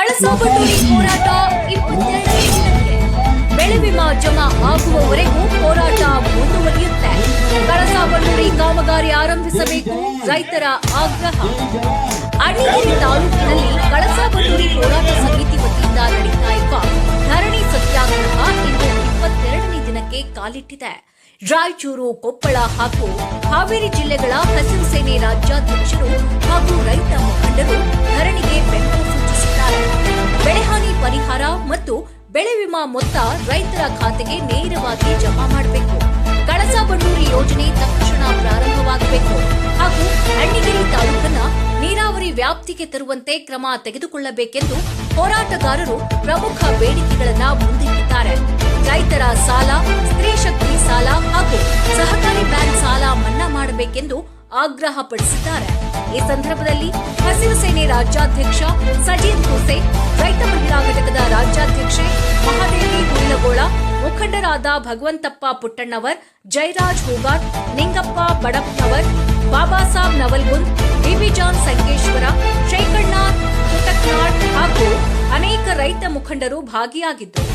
ಕಳಸಾ ಬಂಡೂರಿ ಹೋರಾಟ ಇಪ್ಪತ್ತೆರಡನೇ ದಿನಕ್ಕೆ. ಬೆಳೆ ವಿಮಾ ಜಮಾ ಆಗುವವರೆಗೂ ಹೋರಾಟ ಮುಂದುವರಿಯುತ್ತೆ. ಕಳಸಾ ಬಂಡೂರಿ ಕಾಮಗಾರಿ ಆರಂಭಿಸಬೇಕು ರೈತರ ಆಗ್ರಹ. ಅಣ್ಣಿಗೇರಿ ತಾಲೂಕಿನಲ್ಲಿ ಕಳಸಾ ಬಂಡೂರಿ ಹೋರಾಟ ಸಮಿತಿ ವತಿಯಿಂದ ನಡೀತಾ ಇರುವ ಧರಣಿ ಸತ್ಯಾಗ್ರಹ ಇಂದು ಇಪ್ಪತ್ತೆರಡನೇ ದಿನಕ್ಕೆ ಕಾಲಿಟ್ಟಿದೆ. ರಾಯಚೂರು, ಕೊಪ್ಪಳ ಹಾಗೂ ಹಾವೇರಿ ಜಿಲ್ಲೆಗಳ ಹಸಿರು ಸೇನೆ ರಾಜ್ಯಾಧ್ಯಕ್ಷರು ಹಾಗೂ ರೈತ ಮುಖಂಡರು ಧರಣಿಗೆ ಪರಿಹಾರ ಮತ್ತು ಬೆಳೆ ವಿಮಾ ಮೊತ್ತ ರೈತರ ಖಾತೆಗೆ ನೇರವಾಗಿ ಜಮಾ ಮಾಡಬೇಕು. ಕಳಸಾ ಬಂಡೂರಿ ಯೋಜನೆ ತಕ್ಷಣ ಪ್ರಾರಂಭವಾಗಬೇಕು. ಹಾಗೂ ಅಣ್ಣಿಗಿರಿ ತಾಲೂಕನ್ನ ನೀರಾವರಿ ವ್ಯಾಪ್ತಿಗೆ ತರುವಂತೆ ಕ್ರಮ ತೆಗೆದುಕೊಳ್ಳಬೇಕೆಂದು ಹೋರಾಟಗಾರರು ಪ್ರಮುಖ ಬೇಡಿಕೆಗಳನ್ನು ಮುಂದಿಟ್ಟಿದ್ದಾರೆ. ರೈತರ ಸಾಲ, ಸ್ತ್ರೀ ಶಕ್ತಿ ಸಾಲ ಹಾಗೂ ಸಹಕಾರಿ ಬ್ಯಾಂಕ್ ಸಾಲ ಮನ್ನಾ ಮಾಡಬೇಕೆಂದು ಆಗ್ರಹಪಡಿಸಿದ್ದಾರೆ ಈ ಸಂದರ್ಭದಲ್ಲಿ ಹಸಿರು ಸೇನೆ ರಾಜ್ಯಾಧ್ಯಕ್ಷ ಸಜೀದ್ ಹುಸೇನ್ ಮುಖಂಡರಾದ ಭಗವಂತಪ್ಪ ಪುಟ್ಟಣ್ಣವರ್ ಜಯರಾಜ್ ಹೂಗಾರ್, ನಿಂಗಪ್ಪ ಬಡಪ್ನವರ್ ಬಾಬಾ ಸಾಬ್ ನವಲ್ಗುಂದ್ ಬಿಬಿಜಾನ್ ಸಂಕೇಶ್ವರ ಶೇಖಣ್ಣ ಹಾಗೂ ಅನೇಕ ರೈತ ಮುಖಂಡರು ಭಾಗಿಯಾಗಿದ್ದರು.